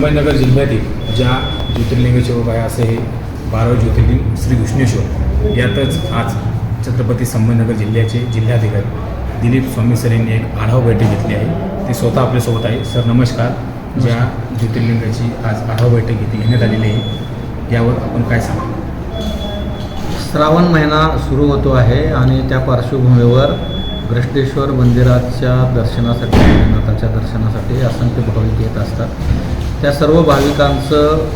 संभाजीनगर जिल्ह्यातील ज्या ज्योतिर्लिंगाचे रूप आहे असे हे बारावे ज्योतिर्लिंग श्री घृष्णेश्वर यातच आज छत्रपती संभाजीनगर जिल्ह्याचे जिल्हाधिकारी दिलीप स्वामी सर यांनी एक आढावा बैठक घेतली आहे. ते स्वतः आपल्यासोबत आहे. सर नमस्कार. ज्या ज्योतिर्लिंगाची आज आढावा बैठक घेतली घेण्यात आलेली आहे यावर आपण काय सांगा? श्रावण महिना सुरू होतो आहे आणि त्या पार्श्वभूमीवर घृष्णेश्वर मंदिराच्या दर्शनासाठी भोलेनाथाच्या दर्शनासाठी असंख्य भाविक येत असतात. त्या सर्व भाविकांचं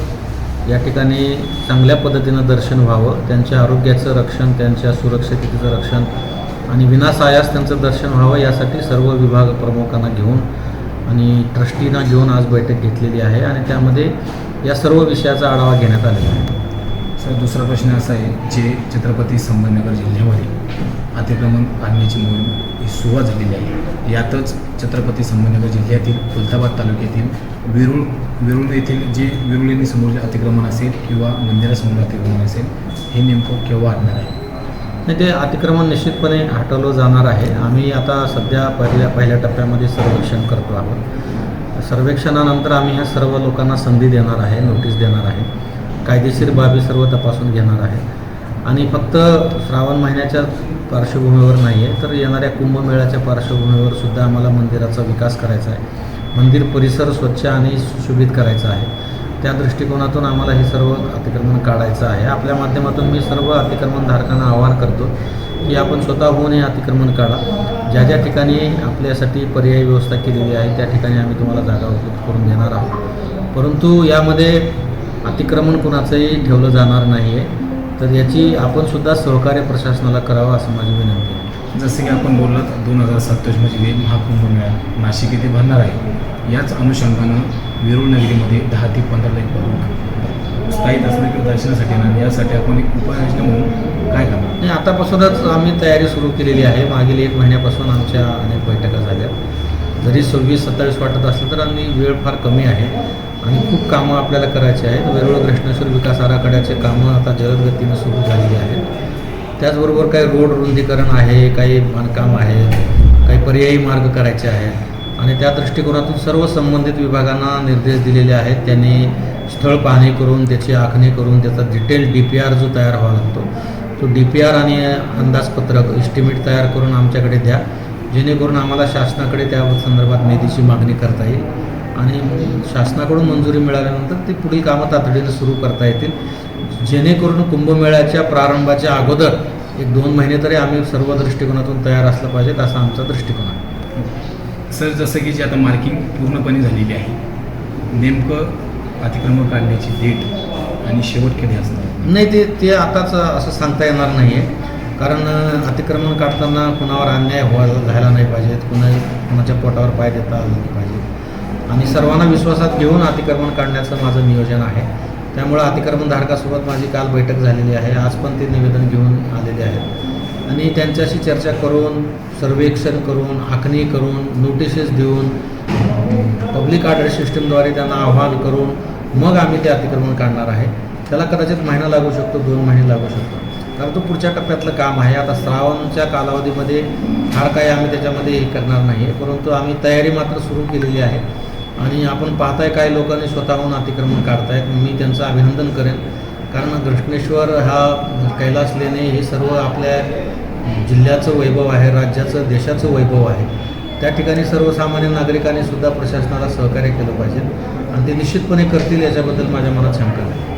या ठिकाणी चांगल्या पद्धतीनं दर्शन व्हावं त्यांच्या आरोग्याचं रक्षण त्यांच्या सुरक्षिततेचं रक्षण आणि विनासायास त्यांचं दर्शन व्हावं यासाठी सर्व विभाग प्रमुखांना घेऊन आणि ट्रस्टीना घेऊन आज बैठक घेतलेली आहे आणि त्यामध्ये या सर्व विषयाचा आढावा घेण्यात आलेला आहे. सर दुसरा प्रश्न असा आहे जे छत्रपती संभाजीनगर जिल्ह्यामध्ये अतिक्रमण आणण्याची मोहीम ही सुरुवात झालेली आहे. यातच छत्रपती संभाजीनगर जिल्ह्यातील खुलताबाद तालुक्यातील वेरूळ वेरूळ येथील जे वेरूळ समोरचे अतिक्रमण असेल किंवा मंदिरासमोर अतिक्रमण असेल हे नेमकं केव्हा आणणार आहे? नाही ते अतिक्रमण निश्चितपणे हटवलं जाणार आहे. आम्ही आता सध्या पहिल्या पहिल्या टप्प्यामध्ये सर्वेक्षण करतो आहोत. सर्वेक्षणानंतर आम्ही ह्या सर्व लोकांना संधी देणार आहे नोटीस देणार आहे. कायदेशीर बाबी सर्व तपासून घेणार आहे. आणि फक्त श्रावण महिन्याच्या पार्श्वभूमीवर नाही आहे तर येणाऱ्या कुंभमेळ्याच्या पार्श्वभूमीवर सुद्धा आम्हाला मंदिराचा विकास करायचा आहे. मंदिर परिसर स्वच्छ आणि सुशोभित करायचा आहे. त्या दृष्टिकोनातून आम्हाला हे सर्व अतिक्रमण काढायचं आहे. आपल्या माध्यमातून मी सर्व अतिक्रमणधारकांना आवाहन करतो की आपण स्वतःहून हे अतिक्रमण काढा. ज्या ज्या ठिकाणी आपल्यासाठी पर्यायी व्यवस्था केलेली आहे त्या ठिकाणी आम्ही तुम्हाला जागा उपलब्ध करून देणार आहोत. परंतु यामध्ये अतिक्रमण कुणाचंही ठेवलं जाणार नाही आहे तर याची आपण सुद्धा सहकार्य प्रशासनाला करावं असं माझी विनंती आहे. जसं की आपण बोललात दोन हजार सत्तावीसमध्ये महाकुंभ मेळा नाशिक येथे भरणार आहे याच अनुषंगानं वेरूळ नगरीमध्ये दहा ते पंधरा लाख भाविक स्थायी दर्शना दर्शनासाठी येणार यासाठी आपण एक उपाययोजना म्हणून काय करणार? नाही आतापासूनच आम्ही तयारी सुरू केलेली आहे. मागील एक महिन्यापासून आमच्या अनेक बैठका झाल्या. जरी सव्वीस सत्तावीस वाटत असलं तर आम्ही वेळ फार कमी आहे. आणि खूप कामं आपल्याला करायची आहेत. वेरूळ कृष्णेश्वर विकास आराखड्याचे कामं आता जलदगतीनं सुरू झालेली आहेत. त्याचबरोबर काही रोड रुंदीकरण आहे काही बांधकाम आहे काही पर्यायी मार्ग करायचे आहेत. आणि त्या दृष्टिकोनातून सर्व संबंधित विभागांना निर्देश दिलेले आहेत. त्यांनी स्थळ पाहणी करून त्याची आखणी करून त्याचा डिटेल डी पी आर जो तयार व्हावा लागतो तो डी पी आर आणि अंदाजपत्रक इस्टिमेट तयार करून आमच्याकडे द्या. जेणेकरून आम्हाला शासनाकडे त्या संदर्भात निधीची मागणी करता येईल. आणि शासनाकडून मंजुरी मिळाल्यानंतर ती पुढील कामं तातडीनं सुरू करता येतील. जेणेकरून कुंभमेळ्याच्या प्रारंभाच्या अगोदर एक दोन महिने तरी आम्ही सर्व दृष्टिकोनातून तयार असलं पाहिजेत असा आमचा दृष्टिकोन आहे. सर जसं की जी आता मार्किंग पूर्णपणे झालेली आहे नेमकं अतिक्रमण काढण्याची डेट आणि शेवट कधी असणार? नाही ते ते आताच असं सांगता येणार नाही आहे कारण अतिक्रमण काढताना कुणावर अन्याय व्हायला झाला नाही पाहिजेत कुणा कुणाच्या पोटावर पाय देता आला नाही पाहिजे आणि सर्वांना विश्वासात घेऊन अतिक्रमण काढण्याचं माझं नियोजन आहे. त्यामुळं अतिक्रमणधारकासोबत माझी काल बैठक झालेली आहे. आज पण ते निवेदन घेऊन आलेले आहेत. आणि त्यांच्याशी चर्चा करून सर्वेक्षण करून आखणी करून नोटिसेस देऊन पब्लिक ऑर्डर सिस्टमद्वारे त्यांना आव्हान करून मग आम्ही ते अतिक्रमण काढणार आहे. त्याला कदाचित महिना लागू शकतो दोन महिने लागू शकतो. कारण तो पुढच्या टप्प्यातलं काम आहे. आता श्रावणच्या कालावधीमध्ये फार काही आम्ही त्याच्यामध्ये हे करणार नाही आहे परंतु आम्ही तयारी मात्र सुरू केलेली आहे. आणि आपण पाहताय काही लोकांनी स्वतःहून अतिक्रमण काढतायत. मी त्यांचं अभिनंदन करेन. कारण घृष्णेश्वर हा कैलास लेणे हे सर्व आपल्या जिल्ह्याचं वैभव आहे राज्याचं देशाचं वैभव आहे. त्या ठिकाणी सर्वसामान्य नागरिकांनी सुद्धा प्रशासनाला सहकार्य केलं पाहिजे. आणि ते निश्चितपणे करतील याच्याबद्दल माझ्या मनात शंका नाही.